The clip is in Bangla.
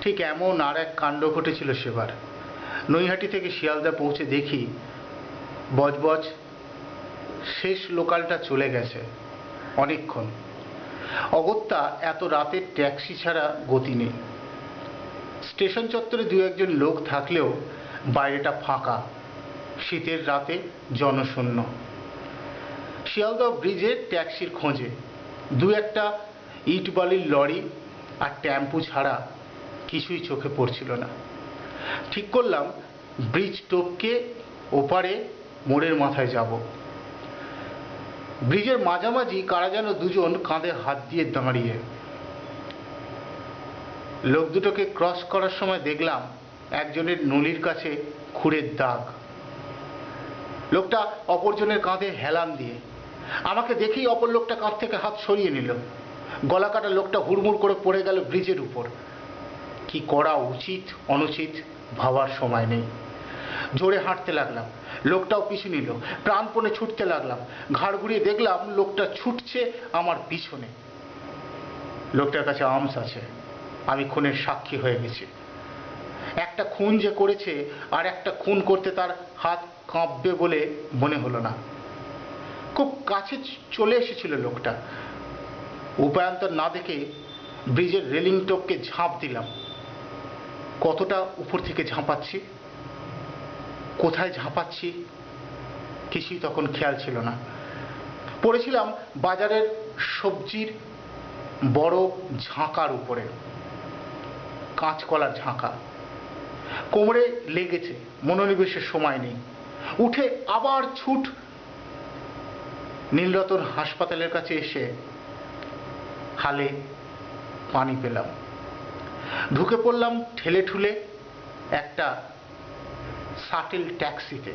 ঠিক এমন আর এক কাণ্ড ঘটেছিল সেবার। নৈহাটি থেকে শিয়ালদা পৌঁছে দেখি বজবজ শেষ লোকালটা চলে গেছে অনেকক্ষণ। অগত্যা এত রাতে ট্যাক্সি ছাড়া গতি নেই। স্টেশন চত্বরে দু একজন লোক থাকলেও বাইরেটা ফাঁকা। শীতের রাতে জনশূন্য। শিয়ালদহ ব্রিজে ট্যাক্সির খোঁজে। দু একটা ইট বালির লরি আর টেম্পু ছাড়া কিছুই চোখে পড়ছিল না। ঠিক করলাম, ব্রিজ টপকে ওপারে মোড়ের মাথায় যাব। ব্রিজের মাঝামাঝি কারা যেন দুজন কাঁধে হাত দিয়ে দাঁড়িয়ে। লোক দুটোকে ক্রস করার সময় দেখলাম একজনের নলির কাছে খুঁড়ের দাগ। লোকটা অপরজনের কাঁধে হেলান দিয়ে আমাকে দেখেই অপর লোকটা কাঁধ থেকে হাত সরিয়ে নিল। গলা কাটা লোকটা হুড়মুড় করে পড়ে গেল ব্রিজের উপর। কি করা উচিত, অনুচিত ভাবার সময় নেই। জোরে হাঁটতে লাগলাম, লোকটাও পিছু নিল, প্রাণপণে ছুটতে লাগলাম, ঘাড় ঘুরিয়ে দেখলাম লোকটা ছুটছে আমার পিছনে। লোকটার কাছে আর্মস আছে, আমি খুনের সাক্ষী হয়ে গেছি। একটা খুন যে করেছে আর একটা খুন করতে তার হাত কাঁপবে বলে মনে হলো না। খুব কাছে চলে এসেছিল লোকটা। উপায়ন্তর না দেখে ব্রিজের রেলিং টপকে ঝাঁপ দিলাম। কতটা উপর থেকে ঝাঁপাচ্ছি কোথায় ঝাঁপাচ্ছি কিছুই তখন খেয়াল ছিল না। পড়েছিলাম বাজারের সবজির বড় ঝাঁকার উপরে। কাঁচকলার ঝাঁকা। কোমরে লেগেছে মনোনিবেশের সময় নেই। উঠে আবার ছুট নীলরতন হাসপাতালের কাছে এসে হালে পানি পেলাম। ঢুকে পড়লাম ঠেলে ঠুলে একটা শাটেল ট্যাক্সিতে